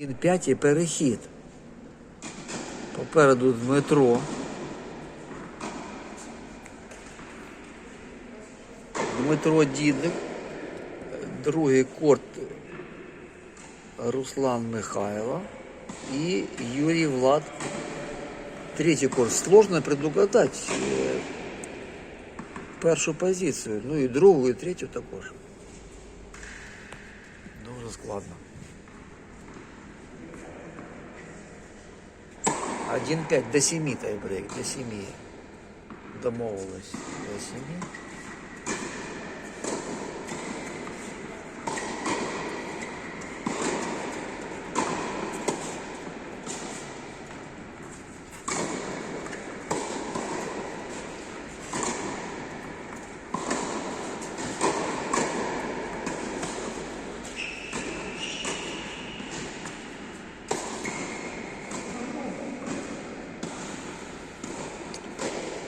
1-5 і перехід. Попереду Дмитро. Дмитро Дідик. Другий корт Руслан Михайло и Юрий Влад. Третий корт. Сложно предугадать е, першу позицію. Ну і другу, і третю також. Дуже складно. 1-5 до 7 тайбрейк, до 7. Домовились до 7.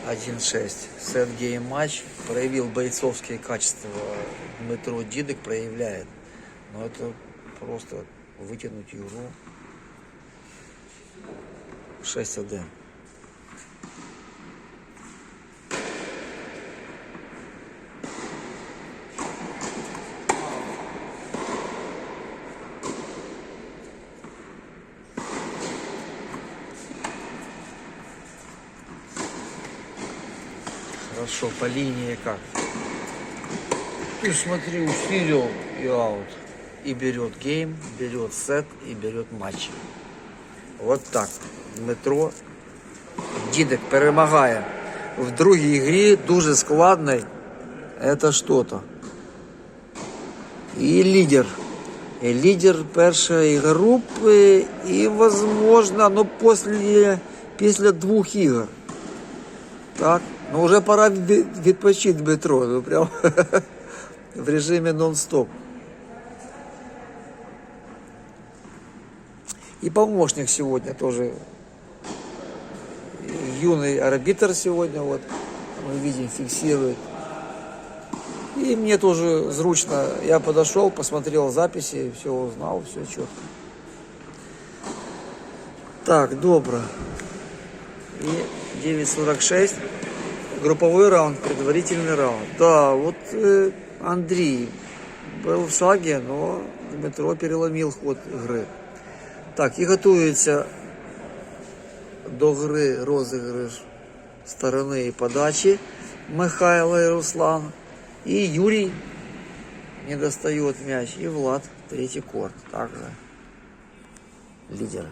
Один шесть. Сет гейм матч. Проявил бойцовские качества. Дмитро Дидик проявляет. Но это просто вытянуть игру 6-1. Хорошо, по линии как? Ты смотри, усилил и аут. И берет гейм, берет сет и берет матч. Вот так. Дмитро Дідик перемагає в другій грі, дуже складний. Это что-то. И лидер. И лидер першої групи. І, возможно, ну, после, після двох ігор. Так, ну вже пора від- відпочити Дмитро. Ну прям в режимі нон-стоп. И помощник сегодня тоже. Юный арбитр сегодня, вот, мы видим, фиксирует. И мне тоже зручно. Я подошел, посмотрел записи, все узнал, все четко. Так, добро. И 9.46. Групповой раунд, предварительный раунд. Да, вот э, Андрей был в шаге, но Дмитро переломил ход игры. Так, і готується до гри розіграш сторони і подачі Михайло і Руслан. І Юрій не достает мяч. І Влад третій корт. Также лидер.